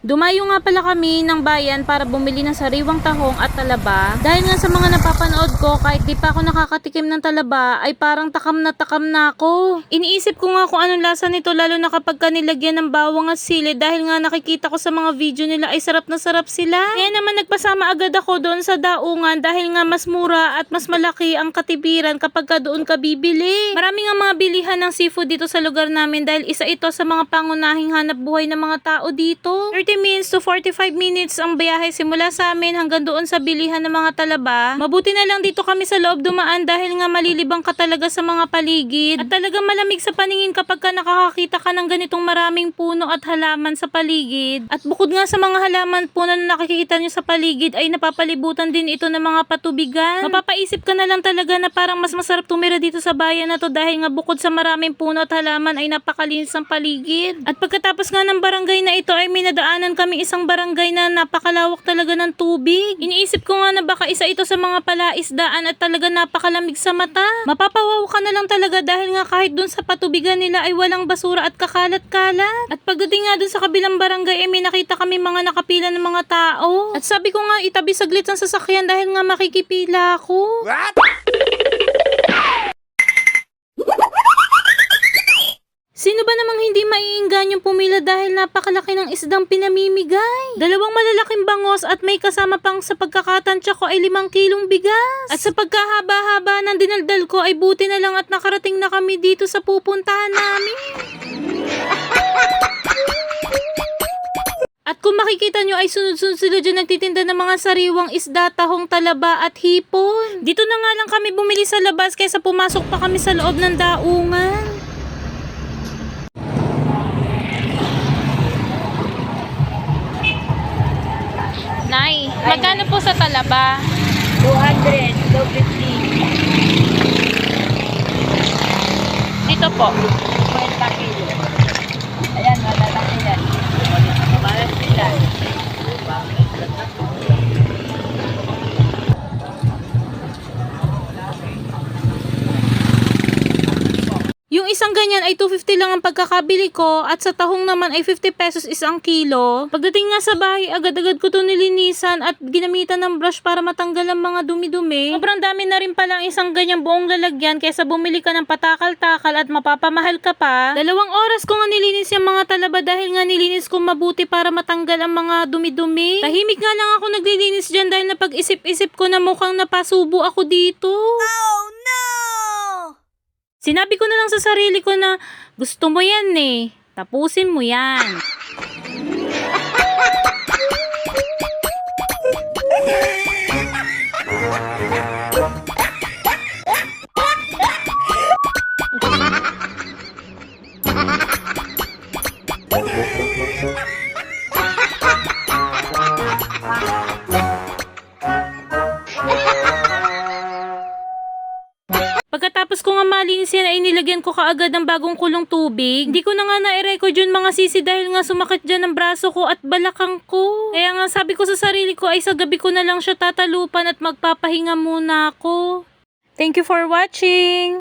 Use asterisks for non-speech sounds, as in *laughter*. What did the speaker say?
Dumayo nga pala kami ng bayan para bumili ng sariwang tahong at talaba. Dahil nga sa mga napapanood ko, kahit di pa ako nakakatikim ng talaba, ay parang takam na takam na ako. Iniisip ko nga kung anong lasa nito lalo na kapag ka nilagyan ng bawang at sili dahil nga nakikita ko sa mga video nila ay sarap na sarap sila. Kaya naman nagpasama agad ako doon sa daungan dahil nga mas mura at mas malaki ang katibiran kapag ka doon ka bibili. Marami nga mga bilihan ng seafood dito sa lugar namin dahil isa ito sa mga pangunahing hanap buhay ng mga tao dito. 30 minutes to 45 minutes ang biyahe simula sa amin hanggang doon sa bilihan ng mga talaba. Mabuti na lang dito kami sa loob dumaan dahil nga malilibang ka talaga sa mga paligid. At talagang malamig sa paningin kapag ka nakakakita ka ng ganitong maraming puno at halaman sa paligid. At bukod nga sa mga halaman puno na nakikita nyo sa paligid ay napapalibutan din ito ng mga patubigan. Mapapaisip ka na lang talaga na parang mas masarap tumira dito sa bayan na to dahil nga bukod sa maraming puno at halaman ay napakalinis ang paligid. At pagkatapos nga ng barangay na ito ay may nadaanan kami isang barangay na napakalawak talaga ng tubig. Iniisip ko nga na baka isa ito sa mga palaisdaan at talaga napakalamig sa mata. Mapapawaw ka na lang talaga dahil nga kahit dun sa patubigan nila ay walang basura at kakalat-kalat. At pagdating nga dun sa kabilang barangay ay may nakita kami mga nakapila ng mga tao. At sabi ko nga itabi saglit ang sasakyan dahil nga makikipila ako. What? Maiingganyong pumila dahil napakalaki ng isdang pinamimigay? Dalawang malalaking bangos at may kasama pang sa pagkakatansya ko ay limang kilong bigas. At sa pagkahaba-haba ng dinaldal ko ay buti na lang at nakarating na kami dito sa pupuntahan namin. At kung makikita nyo ay sunod-sunod sila dyan nagtitinda ng mga sariwang isda, tahong talaba at hipon. Dito na nga lang kami bumili sa labas kaysa pumasok pa kami sa loob ng daungan. Magkano po sa talaba? 200, 250, Dito po. 50 kilo. Ayan, malalaki yan. Malalaki sila. Isang ganyan ay 250 lang ang pagkakabili ko at sa tahong naman ay 50 pesos isang kilo. Pagdating nga sa bahay, agad-agad ko to nilinisan at ginamitan ng brush para matanggal ang mga dumi-dumi. Sobrang dami na rin palang isang ganyang buong lalagyan kaysa bumili ka ng patakal-takal at mapapamahal ka pa. Dalawang oras ko nga nilinis yung mga talaba dahil nga nilinis ko mabuti para matanggal ang mga dumi-dumi. Tahimik nga lang ako naglilinis dyan dahil napag-isip-isip ko na mukhang napasubo ako dito. Oh! Sinabi ko na lang sa sarili ko na gusto mo yan eh. Tapusin mo yan. Pagkatapos *laughs* ay nilagyan ko kaagad ng bagong kulong tubig. Hindi ko na nga na-record yun mga sisi dahil nga sumakit dyan ang braso ko at balakang ko. Kaya nga sabi ko sa sarili ko ay sa gabi ko na lang siya tatalupan at magpapahinga muna ako. Thank you for watching!